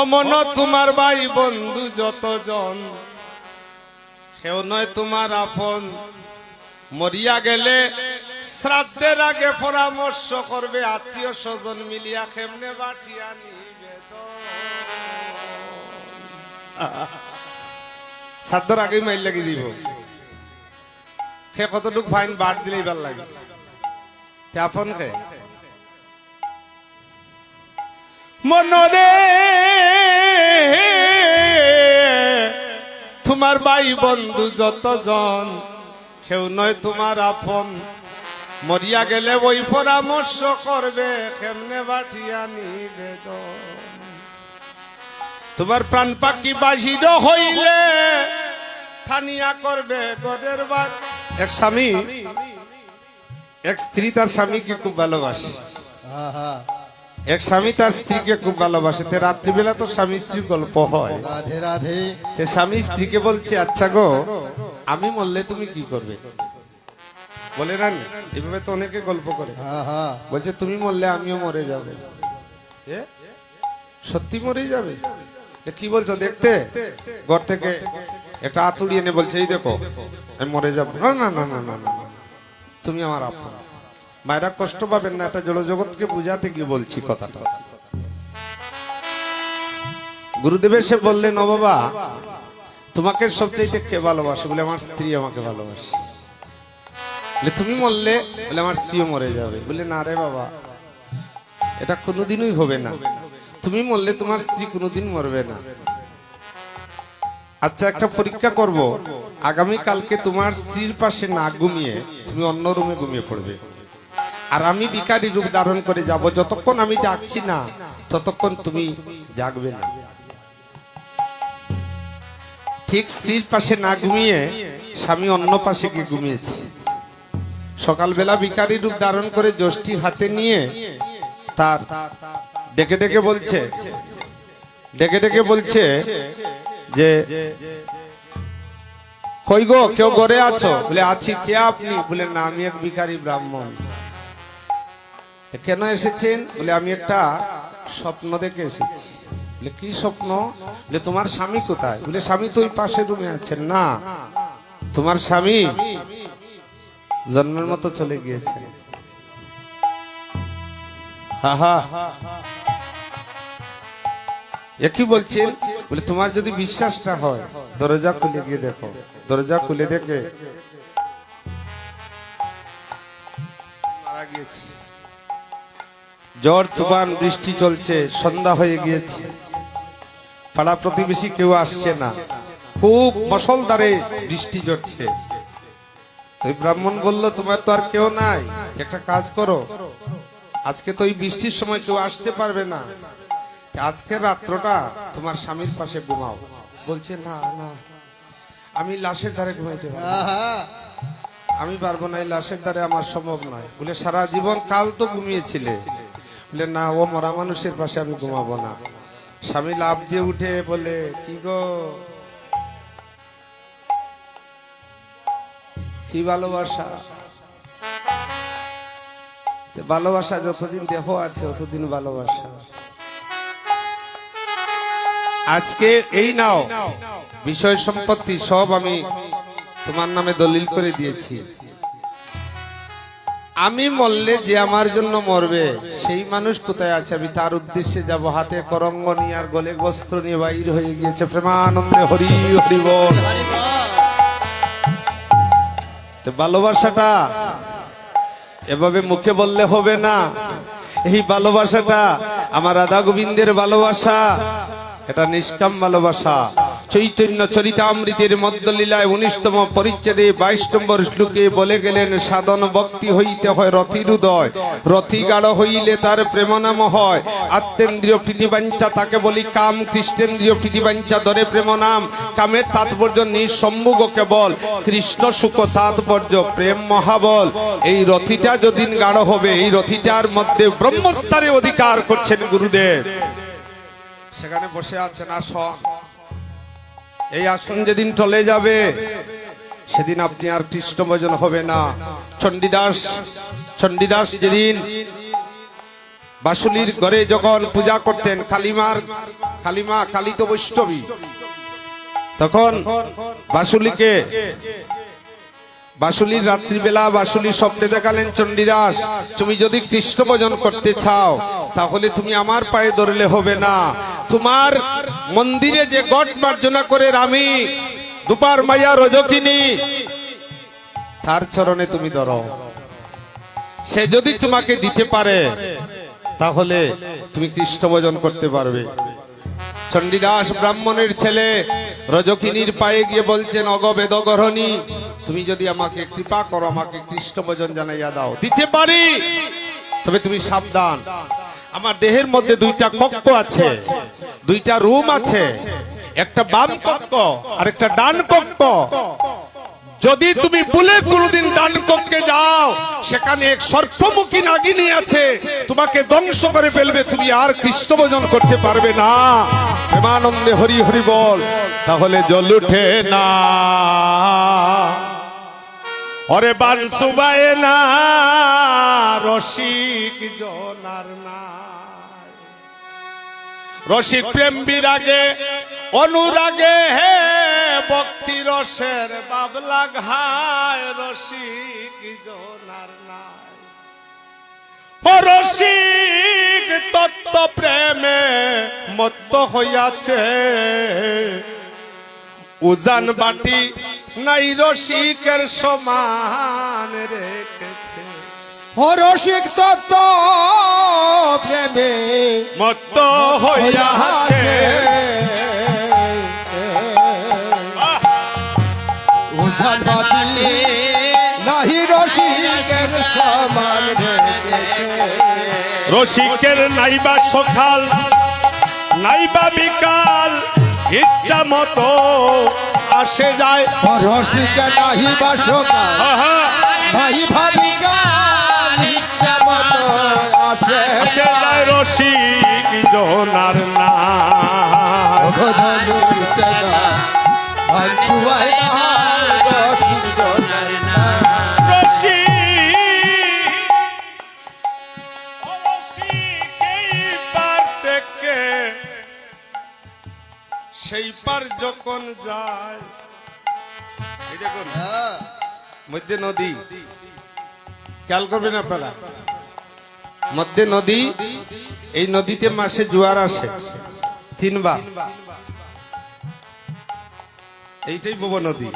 অমন তোমার ভাই বন্ধু যতজন কেউ নয় তোমার আপন। মরিয়া গেলে শ্রাদ্ধের আগে পরামর্শ করবে, আত্মীয় স্বজন মিলিয়া কেমনে বাটিয়া শ্রাদ্ধর আগেই মাইল লাগি দিব। সে কতটুক ফাইন বাদ দিলেই ভালো লাগে আপন মনরে তোমার ভাই বন্ধু যতজন কেউ নয় তোমার আপন। মরিয়া গেলে ওই পরামর্শ করবে, কেমনে বাটিয়া নিবেদন তোমার প্রাণ পাখি বাহির হইলে থানিয়া করবে গদের বার। এক স্বামী, এক স্ত্রী তার স্বামীকে খুব ভালোবাসে। এক স্বামী তার স্ত্রীকে খুব ভালোবাসে। তে রাত্রিবেলা তো স্বামী স্ত্রীর গল্প হয়। রাধে রাধে। তে স্বামী স্ত্রীকে বলছে আচ্ছা গো আমি মরলে তুমি কি করবে? বলে রানি এভাবে তো অনেকে গল্প করে। আহা, বলছে তুমি মরলে আমিও মরে যাবে? সত্যি মরে যাবে? কি বলছো দেখতে? ঘর থেকে একটা আতুড়ি এনে বলছে এই দেখো আমি মরে যাব। না না না না না না না। তুমি আমার আপন। মায়েরা কষ্ট পাবেন না একটা জড়জগৎকে বুঝাতে গিয়ে বলছি কথাটা। গুরুদেবের সে বললেন, ও বাবা, তোমাকে সবচেয়ে কে ভালোবাসে? বলে, আমার স্ত্রী আমাকে ভালোবাসে। বলে, তুমি মরলে? বলে, আমার স্ত্রীও মরে যাবে। বলে, না রে বাবা, এটা কোনোদিনই হবে না। তুমি মরলে তোমার স্ত্রী কোনোদিন মরবে না। আচ্ছা একটা পরীক্ষা করব। আগামী কালকে তোমার স্ত্রীর পাশে না ঘুমিয়ে তুমি অন্য রুমে ঘুমিয়ে পড়বে। আর আমি বিকারি রূপ ধারণ করে যাব। যতক্ষণ আমি ডাকছি না, ততক্ষণ তুমি জাগবে না। ঠিক স্ত্রীর পাশে না ঘুমিয়ে স্বামী অন্য পাশে গিয়ে ঘুমিয়েছে। সকালবেলা ভিখারি রূপ ধারণ করে যষ্টি হাতে নিয়ে তার ডেকে ডেকে বলছে, ডেকে ডেকে বলছে যে, কই গো, কেউ ঘরে আছো? বলে, আছি। কে আপনি? বলে, না, আমি এক ভিখারি ব্রাহ্মণ। কেন এসেছেন? বলে, আমি একটা স্বপ্ন দেখে এসেছি। বলে, কি স্বপ্ন? বলে, তোমার স্বামী কোথায়? বলে, স্বামী তো ওই পাশের রুমে আছেন। না, তোমার স্বামী জন্মের মতো চলে গিয়েছে। একই বলছেন? বলে, তোমার যদি বিশ্বাস না হয়, দরজা খুলে গিয়ে দেখো। দরজা খুলে দেখে মারা গিয়েছে। ঝড় তুফান, বৃষ্টি চলছে, সন্ধ্যা হয়ে গিয়েছে। পাড়া প্রতিবেশী কেউ আসছে না। খুব মশলদারে বৃষ্টি ঝরছে তো ব্রাহ্মণ বলল, তোমার তো আর কেউ নাই। একটা কাজ করো। আজকে তো এই বৃষ্টির সময় কেউ আসতে পারবে না। আজকের রাত্রটা তোমার স্বামীর পাশে ঘুমাও। বলছে, না না। আমি লাশের ধারে ঘুমাইতে পারব আমি পারব না, এই লাশের ধারে আমার সম্ভব নয়। বলে, সারা জীবন কাল তো ঘুমিয়েছিলে। বলে, না ও মরা মানুষের পাশে আমি ঘুমাবো না। স্বামী লাভ দিয়ে উঠে বলে, কি গো? কি ভালোবাসা? ভালোবাসা যতদিন দেহ আছে ততদিন ভালোবাসা। আজকে এই নাও, বিষয় সম্পত্তি সব আমি তোমার নামে দলিল করে দিয়েছি। আমি মরলে যে আমার জন্য মরবে, সেই মানুষ কোথায় আছে? আমি তার উদ্দেশ্যে যাব, হাতে করঙ্গ নিয়ে আর গলে বস্ত্র নিয়ে বাইর হয়ে গিয়েছে। প্রেমানন্দে হরি হরি বল। তো ভালোবাসাটা এভাবে মুখে বললে হবে না। এই ভালোবাসাটা আমার রাধা গোবিন্দের ভালোবাসা, এটা নিষ্কাম ভালোবাসা। চৈতন্য চরিতামৃতের মধ্যলীলায় উনিশতম পরিচ্ছেদে বাইশ নম্বর শ্লোকে বলে গেলেন, সাধন ভক্তি হইতে হয় রথির উদয় রথি গাঢ় হইলে তার প্রেমনাম হয়। আত্মেন্দ্রীয় প্রীতিবাঞ্চা তাকে বলি কাম, কৃষ্ণেন্দ্রীয় প্রীতিবাঞ্চা ধরে প্রেম নাম কামের তাৎপর্য নিঃসম্মুখ কেবল। কৃষ্ণ সুখ তাৎপর্য প্রেম মহাবল। এই রথিটা যদিন গাঢ় হবে, এই রথিটার মধ্যে ব্রহ্মস্থানে অধিকার করছেন গুরুদেব। সেখানে বসে আছেন, আসন। এই আসন যেদিন টলে যাবে, সেদিন আপনি আর কৃষ্ণ হবে না। চণ্ডীদাস চণ্ডীদাস যেদিন বাসুলির ঘরে যখন পূজা করতেন, কালিমার, কালিমা, কালিত বৈষ্ণবী, তখন বাসুলিকে বাসুলির রাত্রিবেলা বাসুলি স্বপ্নে দেখালেন চণ্ডীদাস, তুমি যদি কৃষ্ণ ভজন করতে চাও, তাহলে তুমি আমার পায়ে ধরলে হবে না। তোমার মন্দিরে যে গট মার্জনা করে রামি, দুপার মাইয়া রজকিনী, তার চরণে তুমি ধরো। সে যদি তোমাকে দিতে পারে, তাহলে তুমি কৃষ্ণ ভজন করতে পারবে। চণ্ডীদাস ব্রাহ্মণের ছেলে রজকিনীর পায়ে গিয়ে বলছেন অগবেদ গরণী তুমি যদি আমাকে কৃপা করো, আমাকে কৃষ্ণ ভজন জানাইয়া দাও। দিতে পারি, তবে তুমি সাবধান। আমার দেহের মধ্যে দুইটা কক্ষ আছে, দুইটা রুম আছে, একটা বাম কক্ষ আর একটা ডান কক্ষ। যদি তুমি ভুলে কোনদিন ডান কক্ষে যাও, সেখানে এক সর্পমুখী নাগিনী আছে, তোমাকে ধ্বংস করে ফেলবে, তুমি আর কৃষ্ণ ভজন করতে পারবে না। প্রেমানন্দে হরি হরি বল, তাহলে জল উঠে না। অরে বানসুবায় না, রসিক জনার না। রসিক প্রেম বিরাগে, অনুরাগে, হে ভক্তি রসের বাবলা ঘায় রসিক জনার নাই। ও রসিক তত্ত্ব প্রেমে মত্ত হইয়াছে। উজান বাটি নাই রসিকের সমান রেখেছে। হরসিক তত্ত্ব প্রেমে মত্ত হইয়াছে। রসিকের নাইবা সকাল নাইবা বিকাল ইচ্ছা মতো আসে যায়। হরসিকের নাহি বাসকা আহা, নাহি ইচ্ছা মতো আসে আসে যায়। রসিক জনার না। ভজনুর তেনা ভাঞ্চুয়াই না রসিক যখন যায়? এই দেখুন মধ্যে নদী। খেয়াল করবেন আপনারা। মধ্যে নদী এই নদীতে মাসে জোয়ার আসে। তিনবার। এইটাই বব নদী।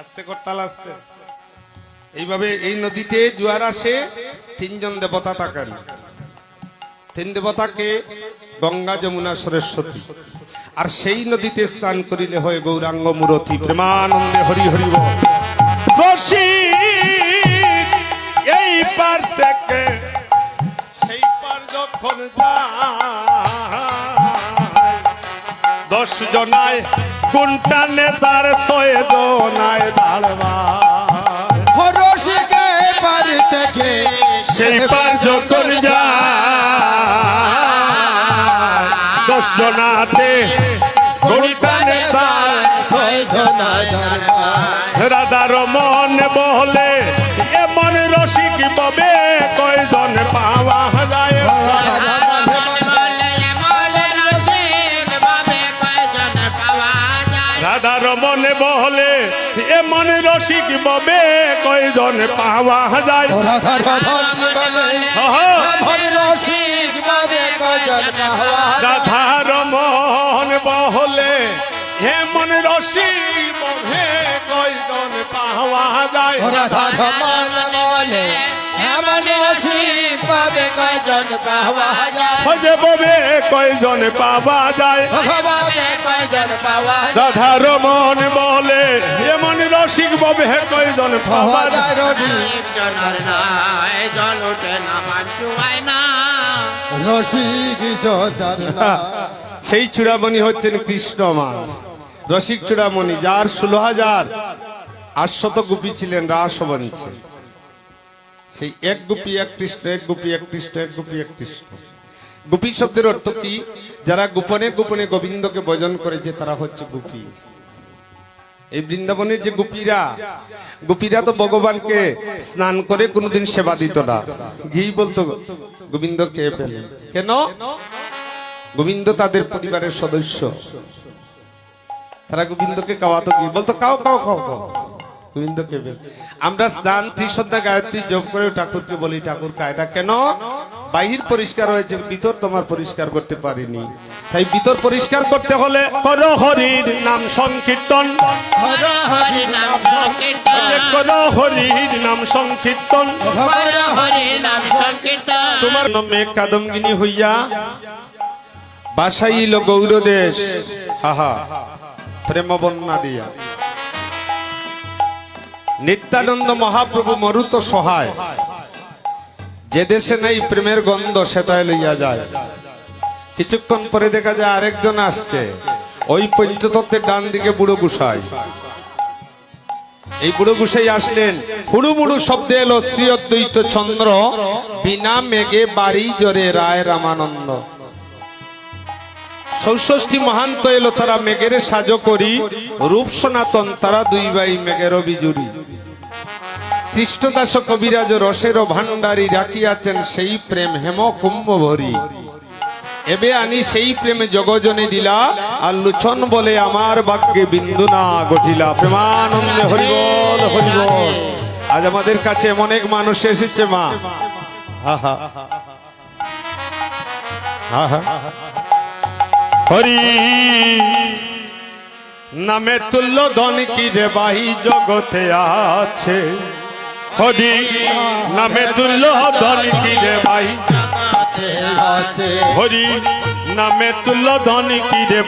আস্তে করতাল আস্তে। এইভাবে এই নদীতে জোয়ার আসে তিনজন দেবতা থাকেন। তিন দেবতাকে গঙ্গা যমুনা সরস্বতী। আর সেই নদীতে স্নান করিলে হয় গৌরাঙ্গ মূরতি প্রেমানন্দে হরি হরি। এই পার থেকে সেই পার যখন দশ জনায় কোনটা নেতার ছয় জনায় দাঁড়বা হরসিকে বাড়ি থেকে সেই পার যখন যায় নেতার ছয় জনা দরবার রাধার মন বলে এমন রসিক ববে কয়জন পাওয়া যায়? রাধার মনে বলে এমন রসিক ববে কয়জন পাওয়া যায়? রাধা রাধন বলে রসিক রাধার মন বহলে এমন রসিক ববে কয়জন পাওয়া যায়। রাধা রমন বলে এমন রসিক বাবে কজন কাহওয়া যায়। হজে ববে কয়জন পাওয়া যায়। রাধার মন বলে এমন রসিক ববে কয়জন পাওয়া পাওয়া যায়। সেই চূড়ামণি হচ্ছেন কৃষ্ণ মা। রসিক চূড়ামণি, যার ষোলো হাজার আটশত গুপি ছিলেন রাসমঞ্চে সেই এক গুপি, এক কৃষ্ণ, এক গুপি, এক কৃষ্ণ, এক গুপি, এক কৃষ্ণ। গুপি শব্দের অর্থ কি? যারা গোপনে গোপনে গোবিন্দকে ভজন করেছে তারা হচ্ছে গুপি। এই বৃন্দাবনের যে গোপীরা গোপীরা তো ভগবানকে স্নান করে কোনোদিন সেবা দিত না। ঘি বলতো, গোবিন্দ খেয়ে ফেলেন কেন? গোবিন্দ তাদের পরিবারের সদস্য। তারা গোবিন্দকে খাওয়াতো কি বলতো কাও কাও খাও কাও গোবিন্দকে আমরা স্নান ত্রিসন্ধ্যা গায়ত্রী জপ করে ঠাকুরকে বলি ঠাকুর কায়টা কেন? বাহির পরিষ্কার হয়েছে ভিতর তোমার পরিষ্কার করতে পারিনি। তাই ভিতর পরিষ্কার করতে হলে কর হরির নাম সংকীর্তন। হর হরি হরির নাম সংকীর্তন। হরি নাম সংকীর্তন। তোমার নামে কাদম্বিনী হইয়া বাসাইল গৌরদেশ। হাহা প্রেম বন্যা দিয়া। নিত্যানন্দ মহাপ্রভু মরুত সহায়। যে দেশে নাই প্রেমের গন্ধ সেটাই লইয়া যায়। কিছুক্ষণ পরে দেখা যায় আরেকজন আসছে। ওই পঞ্চতত্ত্বের ডান দিকে বুড়ো গুসাই। এই বুড়ো গুসাই আসলেন। হুড়ু মুড়ু শব্দে এলো শ্রী অদ্বৈত চন্দ্র, বিনা মেঘে বাড়ি জোরে রায় রামানন্দ। চৌষষ্ঠী মহান্ত এলো তারা মেঘের সাজো করি। রূপ সনাতন তারা দুই ভাই মেঘের বিজুরি কৃষ্ণদাস কবিরাজ রসের ভান্ডারী রাখিয়াছেন সেই প্রেম হেম কুম্ভ ভরি। এবে আনি সেই প্রেমে জগজনে দিলা, আর লুছন বলে আমার বাক্যে বিন্দু না গঠিলা। প্রেমানন্দে হরিবল হরিবল। আজ আমাদের কাছে এমন এক মানুষ এসেছে মা। আহা আহা হরি, নামে তুল্য ধন কি রে বাহি জগতে আছে। হরি, নামে তুল্য ধন কি রে বাহি। হরি, নামে তুল্য ধন কি রে